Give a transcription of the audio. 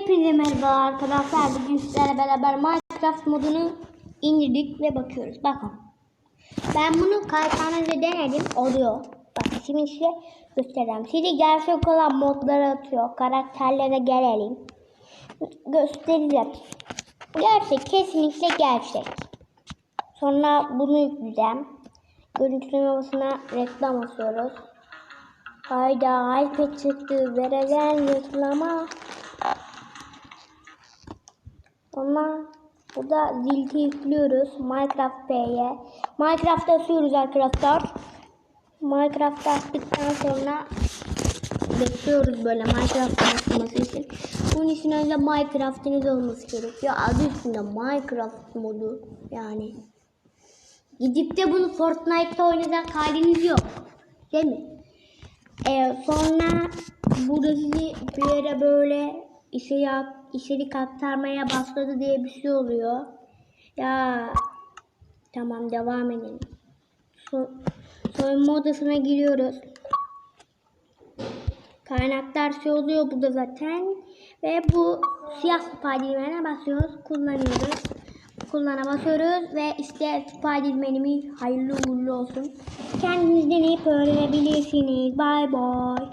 Hepinize merhaba arkadaşlar. Bugün sizlerle beraber Minecraft modunu indirdik ve bakıyoruz. Bakın. Ben bunu kaytanede denedim. Oluyor. Bak şimdi size göstereceğim. Size gerçek olan modları atıyor. Karakterlere gelelim. Göstereceğim. Gerçek. Kesinlikle gerçek. Sonra bunu yükleyeceğim. Görüntüleme havasına reklam atıyoruz. Hayda iPad çıktı. Verilen reklama. Ama burada zilti yüklüyoruz. Minecraft P'ye. Minecraft atıyoruz arkadaşlar. Minecraft attıktan sonra bekliyoruz böyle Minecraft açılması için. Bunun için önce Minecraft'ınız olması gerekiyor. Adı üstünde Minecraft modu yani. Gidip de bunu Fortnite'ta oynayacak haliniz yok. Değil mi? Ee, sonra burada sizi bir yere böyle içeri, içerik aktarmaya başladı diye bir şey oluyor. Ya tamam devam edelim. So, soyunma odasına giriyoruz. Kaynaklar şey oluyor burada zaten. Ve bu siyah spiderman'e basıyoruz. Kullanıyoruz. Kullana basıyoruz ve işte spiderman'imi hayırlı uğurlu olsun. Kendiniz deneyip öğrenebilirsiniz. Bye bye.